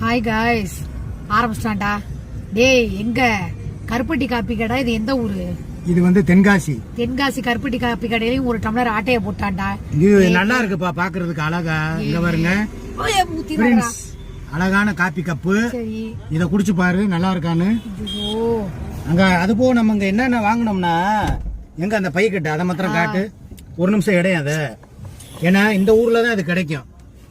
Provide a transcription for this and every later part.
Hi guys ஆரம்பிச்சிட்டான்டா. டேய் எங்க? கருப்பட்டி காப்பி கடை இது எந்த ஊரு? இது வந்து தென்காசி. தென்காசி கருப்பட்டி காப்பி கடையிலயும் ஒரு டம்ளர் ஆட்டைய போட்டான்டா. இது நல்லா இருக்குப்பா பாக்குறதுக்கு அழகா. இங்க பாருங்க. பிரின்ஸ் அழகான காப்பி கப்பு. இத குடிச்சு பாரு நல்லா இருக்கான்னு. அங்க அது போக நம்ம இங்க என்னென்ன வாங்கினோம்னா எங்க அந்த பை கட்டு அதை மாத்திரம் காட்டு. ஒரு நிமிஷம் இடையும் அது ஏன்னா இந்த ஊர்ல தான் இது கிடைக்கும்.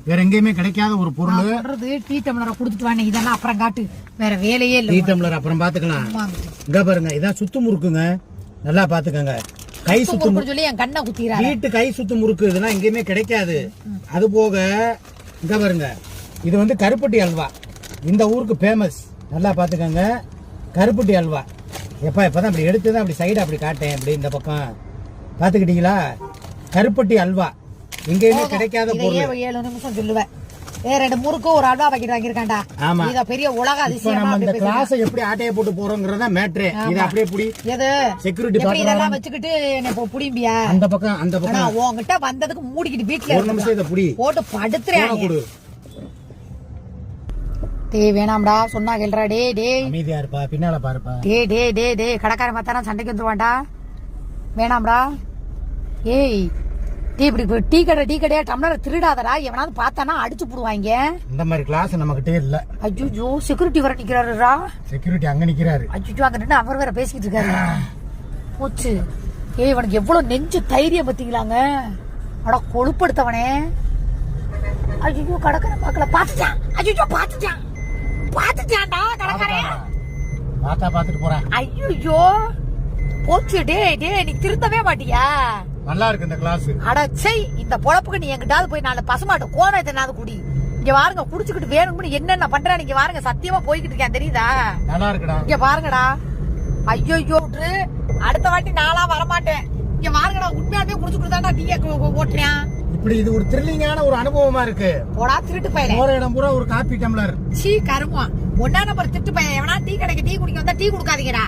வேற எங்கேயுமே கிடைக்காத ஒரு பொருள். சொல்றது டீ டம்ளரை கொடுத்துட்டு வாங்க இதெல்லாம் அப்புறம் காட்டு. வேற வேலையே டீ இல்ல டம்ளர் அப்புறம் பாத்துக்கலாம். இங்க பாருங்க இதான் சுத்து முறுக்குங்க. நல்லா பாத்துக்கங்க. கை சுத்து சொல்லி என் கண்ணை குத்திரா வீட்டு கை சுத்து முறுக்கு இதெல்லாம் எங்கேயுமே கிடைக்காது. அது போக இங்க பாருங்க. இது வந்து கருப்பட்டி அல்வா. இந்த ஊருக்கு ஃபேமஸ் நல்லா பாத்துக்கோங்க. கருப்பட்டி அல்வா. எப்பா இப்பதான் அப்படி எடுத்து தான் அப்படி சைடு அப்படி காட்டேன். அப்படி இந்த பக்கம். பாத்துக்கிட்டீங்களா? கருப்பட்டி அல்வா. எங்கேயுமே கிடைக்காத பொருள். ஏழு நிமிஷம் சொல்லுவேன். ரெண்டு முறுக்கு ஒரு அல்வா பாக்கெட் வாங்கியிருக்கான்டா. ஆமா. இத பெரிய உலக அதிசயமா நம்ம இந்த. கிளாஸ் எப்படி ஆட்டைய போட்டு போறோங்கிறதா மேட்ரு இது அப்படியே புடி. எது? செக்யூரிட்டி இதெல்லாம் வச்சுக்கிட்டு என்ன புடிம்பியா? அந்த பக்கம் அந்த ஆனா பக்கம் உன்கிட்ட வந்ததுக்கு மூடிக்கிட்டு வீட்டுல ஒரு நிமிஷம் இதை புடி. போட்டு படுத்துறேன் போன கொடு. டேய் வேணாம்டா. சொன்னா கேள்றா டேய் டேய். அமைதியா இருப்பா. பின்னால பாருப்பா. டேய் டேய் டேய் டேய். கடைக்காரன் பார்த்தானா? சண்டைக்கு வந்துருவான்டா. வேணாம்டா. ஏய். டேய் இப்படி இப்ப டீ கடை டீ கடையா டம்ளர் திருடாதடா. எவனாவது பார்த்தானா அடிச்சு போடுவாங்க. இந்த மாதிரி கிளாஸ் நம்ம கிட்டே இல்ல. ஐயோ செக்யூரிட்டி வர நிக்கிறாருடா. செக்யூரிட்டி அங்க நிக்கிறாரு. ஐயோ அங்க நின்று அவர் வேற பேசிக்கிட்டு இருக்காரு. போச்சு. ஏய் இவனுக்கு எவ்வளவு நெஞ்சு தைரியம் பத்தீங்களாங்க. அட கொழுப்படுத்தவனே. ஐயோ கடற்கரை பார்க்கல. பாத்துட்டான் ஐயோ பாத்துட்டான் பாத்துட்டான்டா கடற்கரை பார்த்தா பாத்துட்டு போறேன். ஐயோ போச்சு. டேய் டேய் நீ திருந்தவே மாட்டியா? நல்லா இருக்கு இந்த கிளாஸ் அட சை இந்த பொழப்புக்கு நீ எங்கிட்டாவது போய் நாலு பசுமாட்டு கோணம் எத்தனாவது குடி. இங்க வாருங்க குடிச்சுக்கிட்டு வேணும்னு என்னென்ன பண்ற நீங்க வாருங்க சத்தியமா போய்கிட்டு இருக்கேன் தெரியுதா? நல்லா இருக்குடா. இங்க பாருங்கடா. ஐயோ விட்டுரு. அடுத்த வாட்டி நாளா வரமாட்டேன். இங்க பாருங்கடா உண்மையாவே குடிச்சு கொடுத்தாடா டீய ஓட்டுறேன் இப்படி இது ஒரு த்ரில்லிங்கான ஒரு அனுபவமா இருக்கு. போடா திருட்டு பையன் போற இடம் பூரா ஒரு காப்பி டம்ளர். சீ கருமா ஒன்னா நம்பர் திட்டு பையன் எவனா டீ கடைக்கு டீ குடிக்க வந்தா டீ கொடுக்காதீங்கடா.